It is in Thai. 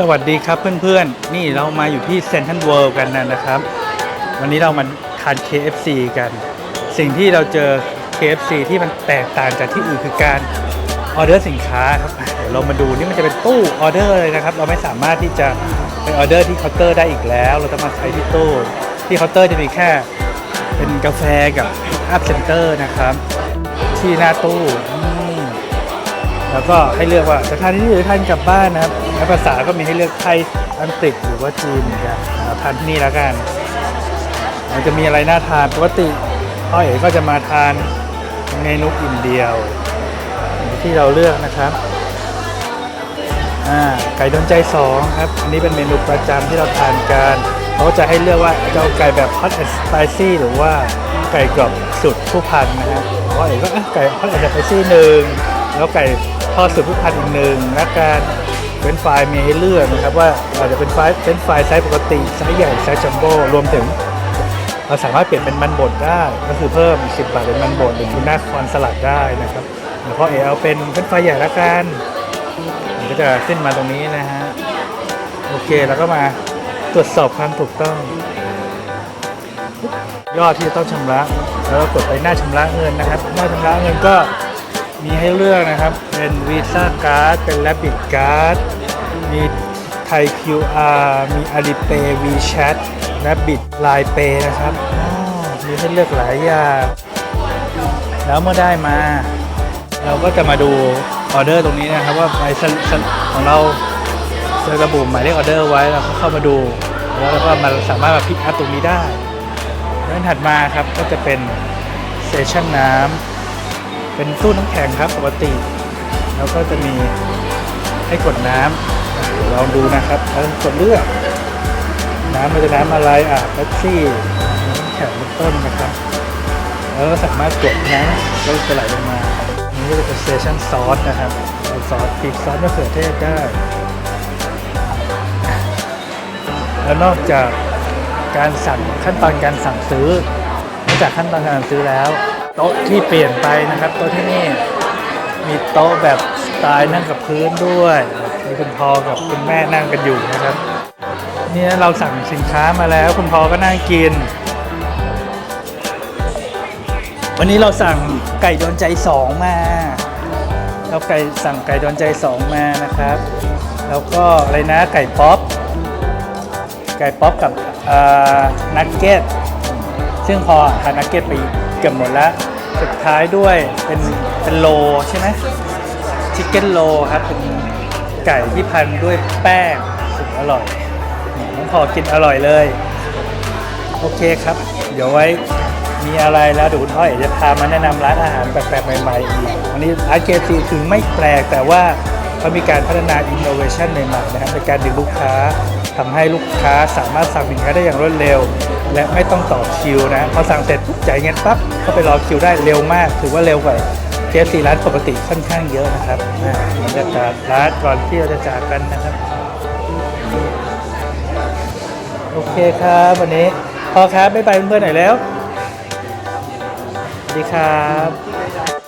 สวัสดีครับเพื่อนๆ นี่เรามาอยู่ที่เซนทรัลเวิลด์กันนะครับ วันนี้เรามาทาน KFC กัน สิ่งที่เราเจอ KFC ที่มันแตกต่างจากที่อื่นคือการออเดอร์สินค้าครับเดี๋ยวเรามาดูนี่มันจะเป็นตู้ออเดอร์เลยนะครับ เราไม่สามารถที่จะไปออเดอร์ที่เคาน์เตอร์ได้อีกแล้ว เราต้องมาใช้ที่ตู้ที่เคาน์เตอร์จะมีแค่เป็นกาแฟกับอัพเซนเตอร์นะครับ ที่หน้าตู้อื แล้วก็ให้เลือกว่าจะทานที่นี่หรือทานกลับบ้านนะครับในภาษาก็มีให้เลือกไทยอังกฤษหรือว่าจีนเหมือนกันเอาทานที่นี่แล้วกัน มันจะมีอะไรน่าทานปกติพ่อเอ๋ก็จะมาทานเมนูอิ่มเดียวที่เราเลือกนะครับอ่าไก่โดนใจสองครับ อันนี้เป็นเมนูประจำที่เราทานกันเขาจะให้เลือกว่าจะเอาไก่แบบ hot and spicy หรือว่าไก่กรอบสุดผู้พันนะครับพ่อเอ๋ก็อะไก่ hot and spicy หนึ่งแล้วไก่ ทอดสุดผู้พันอีกหนึ่งและการเป็นไฟรายมีให้เลือกนะครับว่าอาจจะเป็นไฟรายเป็นไฟรายไซส์ปกติไซส์ใหญ่ไซส์จัมโบ้รวมถึงเราสามารถเปลี่ยนเป็นมันบดได้ ก็คือเพิ่ม 10 บาทเป็นมันบดหรือทูน่าคอนสลัดได้นะครับเดี๋ยวพ่อเอเอาเป็นเป็นไฟรายใหญ่ละกันมันก็จะขึ้นมาตรงนี้นะฮะโอเคแล้วก็มาตรวจสอบความถูกต้อง ยอดที่จะต้องชำระ แล้วเรากดไปหน้าชำระเงินนะครับ หน้าชำระเงินก็ มีให้เลือกนะครับ เป็นวีซ่าการ์ดเป็นแลบิดการ์ดมีไทย QR มี Alipay WeChat และบิด Line Pay นะครับ มีให้เลือกหลายอย่างแล้วเมื่อได้มา เราก็จะมาดูออเดอร์ตรงนี้นะครับ ว่าใบสลิปของเราจะระบุหมายเลขออเดอร์ไว้เราก็เข้ามาดู แล้วเราก็มาสามารถมาพิกอัพตรงนี้ได้แล้วถัดมาครับก็จะเป็นเซสชั่นน้ำ เป็นตู้น้ำแข็งครับปกติ แล้วก็จะมีให้กดน้ำลองดูนะครับแล้วกดเลือก น้ำมันจะน้ำอะไรอะเป๊ปซี่น้ำแข็งเป็นต้นนะครับ แล้วสามารถกดน้ำแล้วจะไหลลงมาอันนี้ก็จะเป็นสเตชันซอสนะครับเอาซอสพริกซอสมะเขือเทศได้ แล้วนอกจากการสั่งขั้นตอนการสั่งซื้อนอกจากขั้นตอนการสั่งซื้อแล้ว โต๊ะที่เปลี่ยนไปนะครับโต๊ะที่นี่มีโต๊ะแบบสไตล์นั่งกับพื้นด้วยมีคุณพ่อกับคุณแม่นั่งกันอยู่นะครับเนี่ยเราสั่งสินค้ามาแล้ว คุณพ่อก็นั่งกิน วันนี้เราสั่งไก่โดนใจสองมาเราไก่สั่งไก่โดนใจสองมานะครับ แล้วก็อะไรนะไก่ป๊อปไก่ป๊อปกับนักเก็ตซึ่งพอทานนักเก็ตไปเกือบหมดแล้ว สุดท้ายด้วยเป็นเป็นโลใช่ไหมชิคเก้นโลครับเป็นไก่ที่พันด้วยแป้งสุดอร่อยนี่น้องพอกินอร่อยเลย โอเคครับ เดี๋ยวไว้มีอะไรแล้วเดี๋ยวคุณพ่อเอกจะพามาแนะนำร้านอาหารแปลกๆใหม่ๆอีกวันนี้ร้านเคซีถึงไม่แปลกแต่ว่าเขามีการพัฒนาอินโนเวชันใหม่ๆนะครับในการดึงลูกค้าทำให้ลูกค้าสามารถสั่งสินค้าได้อย่างรวดเร็ว และไม่ต้องต่อคิวนะพอสั่งเสร็จปุ๊บจ่ายเงินปั๊บก็ไปรอคิวได้เร็วมาก ถือว่าเร็วกว่าเคซีร้านปกติค่อนข้างเยอะนะครับอ่าบรรยากาศร้านก่อนที่เราจะจากกันนะครับ โอเคครับวันนี้พอครับบ๊ายบายเพื่อนๆหน่อยแล้ว สวัสดีครับ